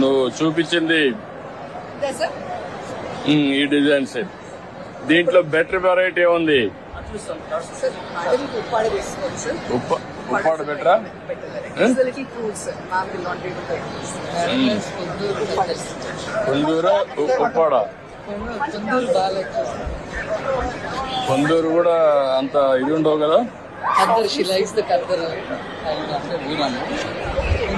నువ్వు చూపించింది ఈ డిజైన్ సెట్ దీంట్లో బెటర్ వెరైటీ ఉంది? ఉప్ప ఉప్పాడు బెటరా కొందూరు ఉప్పాడ. కొందూరు కూడా అంత ఇది ఉండవు కదా?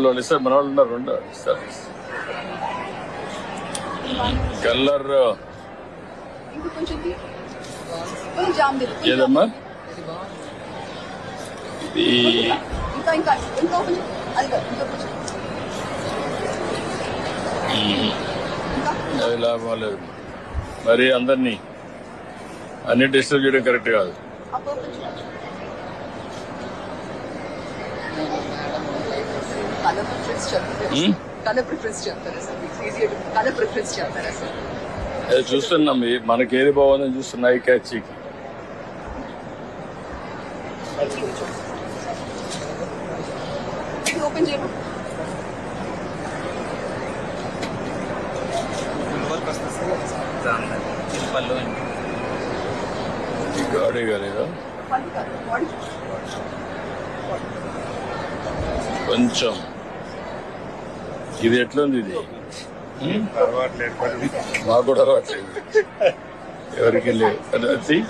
వాళ్ళు ఇస్తారు మన వాళ్ళు ఉన్నారు రెండు ఇస్తారు కలర్ ఏదమ్మా అది లాభం లేదు. మరి అందరినీ అన్ని డిస్టర్బ్ చేయడం కరెక్ట్ కాదు ఆ purple చూడు. కలర్ ప్రిఫరెన్స్ చెప్తారా Hmm? కలర్ ప్రిఫరెన్స్ చెప్తారా సార్ ఈజీ కలర్ ప్రిఫరెన్స్ చెప్తారా సార్ అది చూస్తున్నాం మనకి ఏది బాగుందని చూస్తున్నా ఐ క్యాచ్ ఇది ఓపెన్ చేయమా ఈ కాలేదా? కొంచెం. ఇది ఎట్లుంది ఇది? మాకు కూడా అలవాట్లేదు. ఎవరికి లేవు. అది-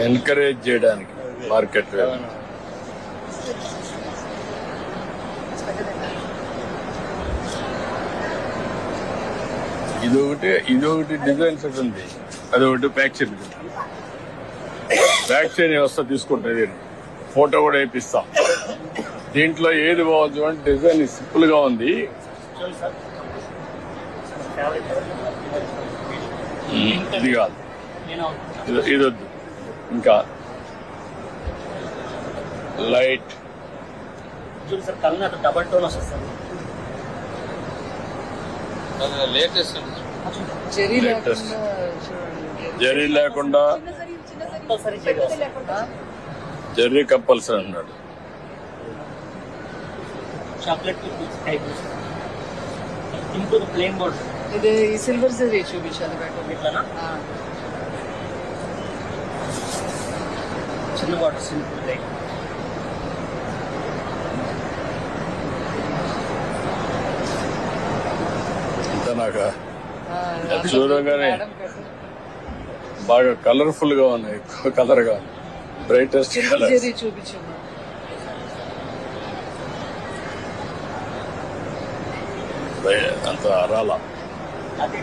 ఎంకరేజ్ చేయడానికి మార్కెట్ ఇది ఒకటి ఇది ఒకటి డిజైన్ సెట్ ఉంది. అది ఒకటి ప్యాక్ చేయండి ప్యాక్ చేయని వ్యవస్థ తీసుకుంటుంది ఫోటో కూడా వేపిస్తాం. దీంట్లో ఏది బాగుంది అంటే డిజైన్ సింపుల్గా ఉంది. ఇది కాదు. ఇది- వద్దు. ఇంకా light. Double tone latest zari లేకుండా సరి కంపల్సరీ అన్నాడు. ఇది సిల్వర్ చూపించాలి చిన్న సింపుల్ లైక్ నాకు? చూడగానే బాగా కలర్ఫుల్గా ఉన్నాయి ఎక్కువ కలర్గా బ్రైటెస్ట్ అంత అరాల అది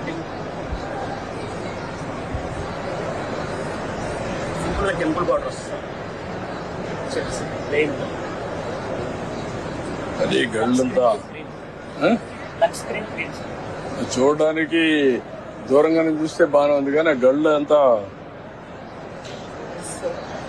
సింపుల్ టెంపుల్ బార్డర్ వస్తుంది సార్ ప్లేన్ అది గళ్ళంతా చూడడానికి దూరంగానే చూస్తే బాగానే ఉంది కానీ ఆ గళ్ళు అంతా ఆ, ఆ? మీకు నచ్చదు కష్టపడి నేను కొంచెం పర్ఫెక్షన్ చూస్తాను కదా స్టెమ్లం ఇందాక కింద చూపించారు like this weekend ya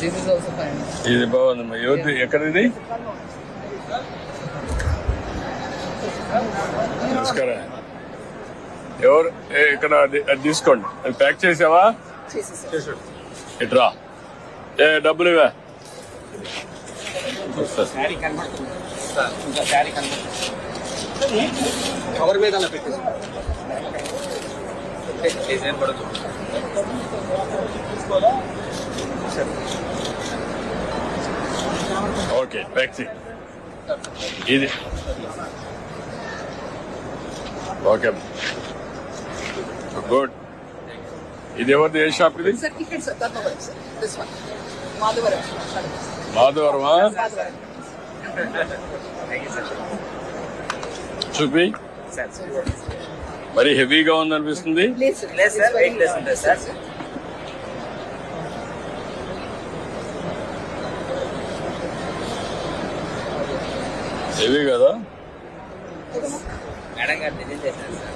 this is also fine ఇది బాగుంది ఎవరిది ఎక్కడిది నమస్కారం ఎవరు ఇక్కడ అది- తీసుకోండి అది ప్యాక్ చేసావా ఇట్రా ఏ డబ్బులు ఇవా శారీ కనబడుతుంది. సార్. ఇంకా శారీ కనిపిస్తుంది కవర్ మీద అలా పెట్టేసి. డిజైన్ చూపిస్తాను ఓకే ట్యాక్సీ ఇది. ఓకే. గుడ్. ఇది ఎవరిది? ఏ షాప్ ఇది? మాధవరం మాధవరమా? చూపి. మరి హెవీగా ఉందనిపిస్తుంది? సార్, హెవీ కదా? మేడం గారు డిజైన్ చేశారు సార్.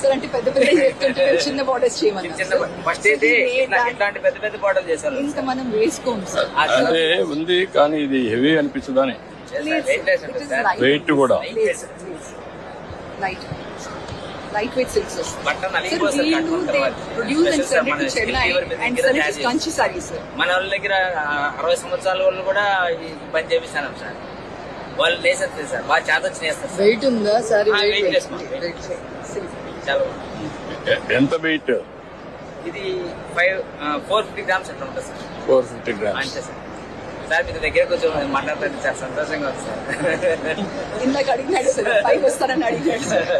సార్ అంటే పెద్ద పెద్ద చిన్న బార్డర్స్ చేయమన్నారు ఇంకా మనం సార్ అంటే ఉంది కానీ ఇది హెవీ అనిపించదని. వెయిట్ కూడా. లైట్ లైట్ వెయిట్ సిల్క్స్ మన వాళ్ళ దగ్గర అరవై సంవత్సరాల వాళ్ళు కూడా ఈ పని చేపిస్తాను సార్ వాళ్ళు లేసేస్తారు సార్. బాగా చేత వచ్చి చేస్తారు సార్ వెయిట్ ఉందా సారీ వెయిట్. వెయిట్ చాలా ఎంత వెయిట్ ఇది ఫైవ్ ఫోర్ ఫిఫ్టీ గ్రామ్స్ అట్లా ఉంటుంది సార్. ఫోర్ ఫిఫ్టీ గ్రామ్స్ అంతే సార్. సార్ మీ దగ్గర కొంచెం మాట్లాడుతుంది సార్. సంతోషంగా ఉంది సార్. ఇందాక అడిగినాడు సార్. పైకి వస్తారని అడిగినాడు సార్.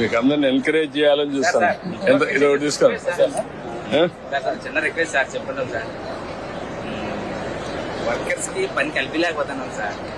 మీకు అందరిని ఎంకరేజ్ చేయాలని చూస్తాను. ఎంత ఇది ఒకటి తీసుకోండి సార్? సార్ సార్ చిన్న రిక్వెస్ట్ సార్. చెప్పండి సార్ వర్కర్స్కి పని సార్ దాన్ని దృష్టిలో పెట్టుకొని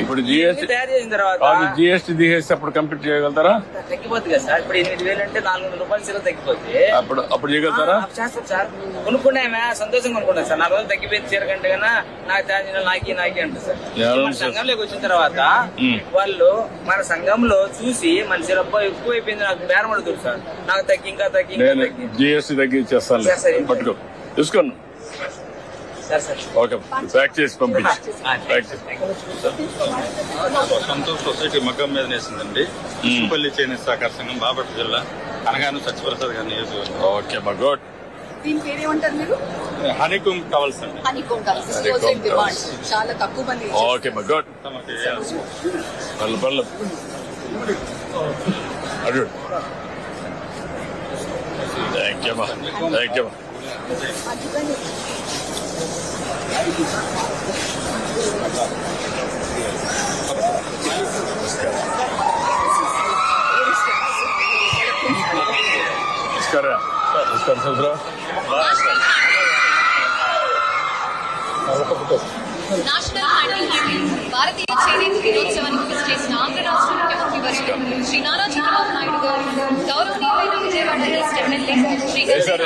ఇప్పుడు జిఎస్టీ తయారు చేసిన తర్వాత జిఎస్టీ తీసేసి అప్పుడు కంప్లీట్ చేయగలుగుతారా? తగ్గిపోతుంది కదా సార్. ఇప్పుడు ఎనిమిది వేలు అంటే నాలుగు వందల రూపాయలు సీల తగ్గిపోతే అప్పుడు అప్పుడు చేయగలుగుతారా? చేస్తాం సార్. కొనుక్కున్నామే సంతోషం కొనుక్కున్నాం సార్. నాలుగు రోజులు తగ్గిపోయింది చీర కంటే కన్నా నాకు తయారు నాకి నాకి అంటారు సార్. సార్? సంఘంలోకి వచ్చిన తర్వాత. వాళ్ళు మన సంఘంలో చూసి మన చీరబ్బా ఎక్కువ అయిపోయింది నాకు బేరం అడుగుతారు సార్. నాకు తగ్గి ఇంకా తగ్గి తగ్గి. జిఎస్టీ తగ్గించేస్తాను సార్, సార్, పట్టుకో. సార్ సార్ ఓకే ప్యాక్ చేసి పంపించు చేసి సంతోష్ సొసైటీ మగ్గం మీద నేసిందండి. ఉప్పల్లి చేనేత సహకార సంఘం బాపట్ల జిల్లా అనగాను సత్యప్రసాద్ గారి నియోజకవర్గం. ఓకే మా గుడ్ దీని పేరు ఏమంటారు మీరు? హనీకుమ్ టవల్స్ అండి చాలా తక్కువ మంది ఓకే మా గుడ్ అడు థ్యాంక్ యూ థ్యాంక్ యూ మా అందుకని నమస్కారం నమస్కారం సోదరా నేషనల్ హ్యాండింగ్ యూనియన్ భారతీయ చేనేత దినోత్సవానికి కృషి చేసిన ఆంధ్ర రాష్ట్ర ముఖ్యమంత్రి వర్యులు శ్రీ నారా చంద్రబాబు నాయుడు గారు గౌరవనీయులైన విజయవాడ ఈస్ట్ ఎమ్మెల్యే శ్రీ ఏ సార్